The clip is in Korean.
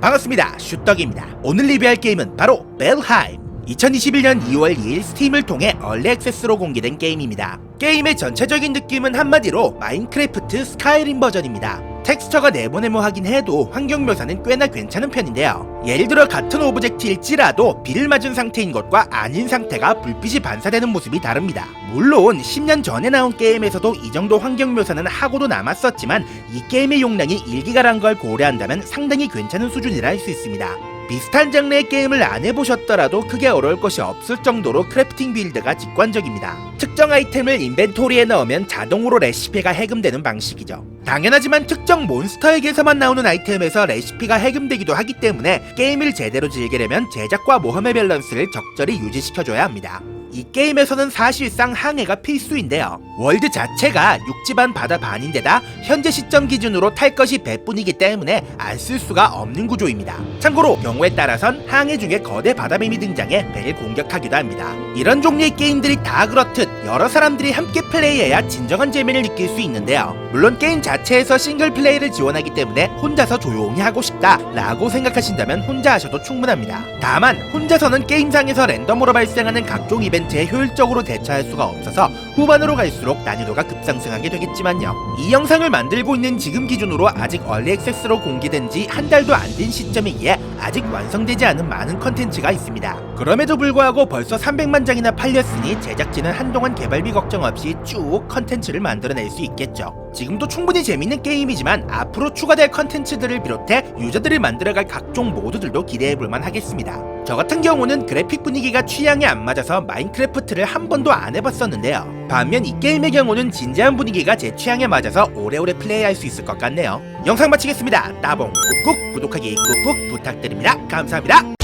반갑습니다. 슈떡입니다. 오늘 리뷰할 게임은 바로 벨하임. 2021년 2월 2일 스팀을 통해 얼리 액세스로 공개된 게임입니다. 게임의 전체적인 느낌은 한마디로 마인크래프트 스카이림 버전입니다. 텍스처가 네모네모하긴 해도 환경 묘사는 꽤나 괜찮은 편인데요. 예를 들어 같은 오브젝트일지라도 비를 맞은 상태인 것과 아닌 상태가 불빛이 반사되는 모습이 다릅니다. 물론 10년 전에 나온 게임에서도 이 정도 환경 묘사는 하고도 남았었지만 이 게임의 용량이 1기가란 걸 고려한다면 상당히 괜찮은 수준이라 할 수 있습니다. 비슷한 장르의 게임을 안 해보셨더라도 크게 어려울 것이 없을 정도로 크래프팅 빌드가 직관적입니다. 특정 아이템을 인벤토리에 넣으면 자동으로 레시피가 해금되는 방식이죠. 당연하지만 특정 몬스터에게서만 나오는 아이템에서 레시피가 해금되기도 하기 때문에 게임을 제대로 즐기려면 제작과 모험의 밸런스를 적절히 유지시켜줘야 합니다. 이 게임에서는 사실상 항해가 필수인데요. 월드 자체가 육지 반 바다 반인데다 현재 시점 기준으로 탈 것이 배뿐이기 때문에 안 쓸 수가 없는 구조입니다. 참고로 경우에 따라선 항해 중에 거대 바다뱀이 등장해 배를 공격하기도 합니다. 이런 종류의 게임들이 다 그렇듯 여러 사람들이 함께 플레이해야 진정한 재미를 느낄 수 있는데요. 물론 게임 자체에서 싱글 플레이를 지원하기 때문에 혼자서 조용히 하고 싶다 라고 생각하신다면 혼자 하셔도 충분합니다. 다만 혼자서는 게임상에서 랜덤으로 발생하는 각종 이벤트 에 효율적으로 대처할 수가 없어서 후반으로 갈수록 난이도가 급상승하게 되겠지만요. 이 영상을 만들고 있는 지금 기준으로 아직 얼리 액세스로 공개된 지 한 달도 안 된 시점이기에 아직 완성되지 않은 많은 컨텐츠가 있습니다. 그럼에도 불구하고 벌써 300만 장이나 팔렸으니 제작진은 한동안 개발비 걱정 없이 쭉 컨텐츠를 만들어낼 수 있겠죠. 지금도 충분히 재밌는 게임이지만 앞으로 추가될 컨텐츠들을 비롯해 유저들이 만들어갈 각종 모드들도 기대해볼만 하겠습니다. 저 같은 경우는 그래픽 분위기가 취향에 안 맞아서 마인크래프트를 한 번도 안 해봤었는데요. 반면 이 게임의 경우는 진지한 분위기가 제 취향에 맞아서 오래오래 플레이할 수 있을 것 같네요. 영상 마치겠습니다. 따봉 꾹꾹 구독하기 꾹꾹 부탁드립니다. 감사합니다.